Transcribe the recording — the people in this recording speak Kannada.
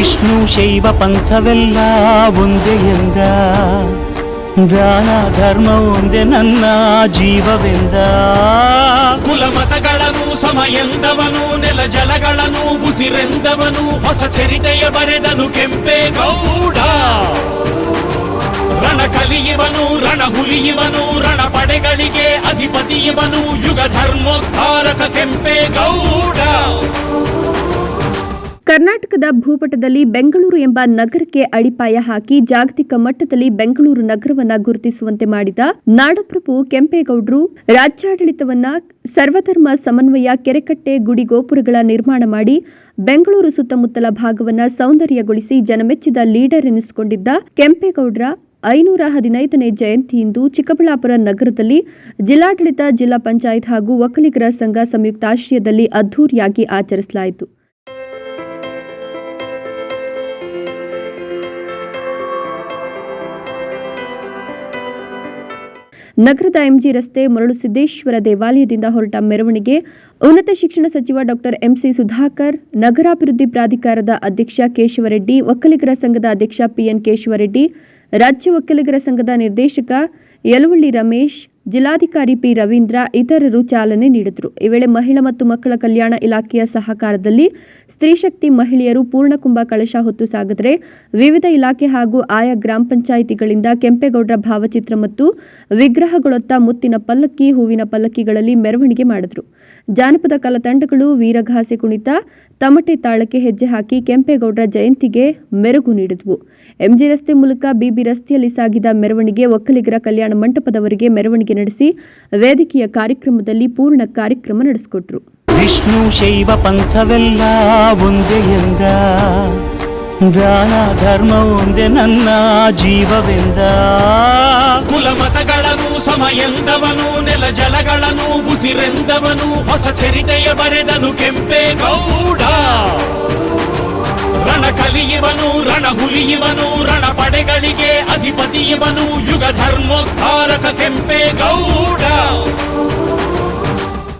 ವಿಷ್ಣು ಶೈವ ಪಂಥವೆಲ್ಲ ಒಂದೇ ಎಂದ ದಾನ ಧರ್ಮ ಒಂದೇ ನನ್ನ ಜೀವವೆಂದ ಕುಲ ಮತಗಳನ್ನು ಸಮ ಎಂದವನು ನೆಲ ಜಲಗಳನ್ನು ಉಸಿರೆಂದವನು ಹೊಸ ಚರಿತೆಯ ಬರೆದನು ಕೆಂಪೇ ಗೌಡ ರಣ ಕಲಿಯುವನು ರಣ ಹುಲಿಯುವನು ರಣ ಪಡೆಗಳಿಗೆ ಅಧಿಪತಿಯವನು ಯುಗ ಧರ್ಮೋದ್ಧಾರಕ ಕೆಂಪೇ ಗೌಡ ಕರ್ನಾಟಕದ ಭೂಪಟದಲ್ಲಿ ಬೆಂಗಳೂರು ಎಂಬ ನಗರಕ್ಕೆ ಅಡಿಪಾಯ ಹಾಕಿ ಜಾಗತಿಕ ಮಟ್ಟದಲ್ಲಿ ಬೆಂಗಳೂರು ನಗರವನ್ನ ಗುರುತಿಸುವಂತೆ ಮಾಡಿದ ನಾಡಪ್ರಭು ಕೆಂಪೇಗೌಡರು, ರಾಜ್ಯಾಡಳಿತವನ್ನ ಸರ್ವಧರ್ಮ ಸಮನ್ವಯ ಕೆರೆಕಟ್ಟೆ ಗುಡಿ ಗೋಪುರಗಳ ನಿರ್ಮಾಣ ಮಾಡಿ ಬೆಂಗಳೂರು ಸುತ್ತಮುತ್ತಲ ಭಾಗವನ್ನ ಸೌಂದರ್ಯಗೊಳಿಸಿ ಜನಮೆಚ್ಚಿದ ಲೀಡರ್ ಎನಿಸಿಕೊಂಡಿದ್ದ ಕೆಂಪೇಗೌಡರ ಐನೂರ ಹದಿನೈದನೇ ಜಯಂತಿಯಿಂದು ಚಿಕ್ಕಬಳ್ಳಾಪುರ ನಗರದಲ್ಲಿ ಜಿಲ್ಲಾಡಳಿತ, ಜಿಲ್ಲಾ ಪಂಚಾಯತ್ ಹಾಗೂ ಒಕ್ಕಲಿಗರ ಸಂಘ ಸಂಯುಕ್ತಾಶ್ರಯದಲ್ಲಿ ಅದ್ದೂರಿಯಾಗಿ ಆಚರಿಸಲಾಯಿತು. ನಗರದ ಎಂಜಿ ರಸ್ತೆ ಮರಳು ಸಿದ್ದೇಶ್ವರ ದೇವಾಲಯದಿಂದ ಹೊರಟ ಮೆರವಣಿಗೆ ಉನ್ನತ ಶಿಕ್ಷಣ ಸಚಿವ ಡಾಕ್ಟರ್ ಎಂಸಿ ಸುಧಾಕರ್, ನಗರಾಭಿವೃದ್ಧಿ ಪ್ರಾಧಿಕಾರದ ಅಧ್ಯಕ್ಷ ಕೇಶವರೆಡ್ಡಿ, ಒಕ್ಕಲಿಗರ ಸಂಘದ ಅಧ್ಯಕ್ಷ ಪಿಎನ್ ಕೇಶವರೆಡ್ಡಿ, ರಾಜ್ಯ ಒಕ್ಕಲಿಗರ ಸಂಘದ ನಿರ್ದೇಶಕ ಯಲವಳ್ಳಿ ರಮೇಶ್ ಜಿಲ್ಲಾಧಿಕಾರಿ ಪಿ ರವೀಂದ್ರ ಇತರರು ಚಾಲನೆ ನೀಡಿದರು. ಈ ವೇಳೆ ಮಹಿಳಾ ಮತ್ತು ಮಕ್ಕಳ ಕಲ್ಯಾಣ ಇಲಾಖೆಯ ಸಹಕಾರದಲ್ಲಿ ಸ್ತ್ರೀಶಕ್ತಿ ಮಹಿಳೆಯರು ಪೂರ್ಣಕುಂಭ ಕಳಶ ಹೊತ್ತು ಸಾಗಿದರೆ ವಿವಿಧ ಇಲಾಖೆ ಹಾಗೂ ಆಯಾ ಗ್ರಾಮ ಪಂಚಾಯಿತಿಗಳಿಂದ ಕೆಂಪೇಗೌಡರ ಭಾವಚಿತ್ರ ಮತ್ತು ವಿಗ್ರಹಗಳೊತ್ತ ಮುತ್ತಿನ ಪಲ್ಲಕ್ಕಿ, ಹೂವಿನ ಪಲ್ಲಕ್ಕಿಗಳಲ್ಲಿ ಮೆರವಣಿಗೆ ಮಾಡಿದರು. ಜಾನಪದ ಕಲಾತಂಡಗಳು ವೀರಘಾಸೆ ಕುಣಿತ, ತಮಟೆ ತಾಳಕ್ಕೆ ಹೆಜ್ಜೆ ಹಾಕಿ ಕೆಂಪೇಗೌಡರ ಜಯಂತಿಗೆ ಮೆರುಗು ನೀಡಿದವು. ಎಂಜಿ ರಸ್ತೆ ಮೂಲಕ ಬಿಬಿ ರಸ್ತೆಯಲ್ಲಿ ಸಾಗಿದ ಮೆರವಣಿಗೆ, ಒಕ್ಕಲಿಗರ ಕಲ್ಯಾಣ ಮಂಟಪದವರೆಗೆ ಮೆರವಣಿಗೆ ನಡೆಸಿ ವೇದಿಕೆಯ ಕಾರ್ಯಕ್ರಮದಲ್ಲಿ ಪೂರ್ಣ ಕಾರ್ಯಕ್ರಮ ನಡೆಸಿಕೊಟ್ರು ವಿಷ್ಣು ಶೈವ ಪಂಥವೆಲ್ಲ ಒಂದೇ ಎಂದ ದಾನ ಧರ್ಮ ಒಂದೇ ನನ್ನ ಜೀವವೆಂದ ಕುಲ ಮತಗಳನ್ನು ಸಮ ಎಂದವನು ನೆಲ ಜಲಗಳನ್ನು ಉಸಿರೆಂದವನು ಹೊಸ ಚರಿತೆಯ ಬರೆದನು ಕೆಂಪೇ ಗೌಡ ರಣ ಕಲಿಯುವನು ರಣ ಹುಲಿಯುವನು ರಣ ಪಡೆಗಳಿಗೆ ಅಧಿಪತಿಯವನು ಯುಗ ಧರ್ಮೋದ್ಧಾರಕ ಕೆಂಪೇ ಗೌಡ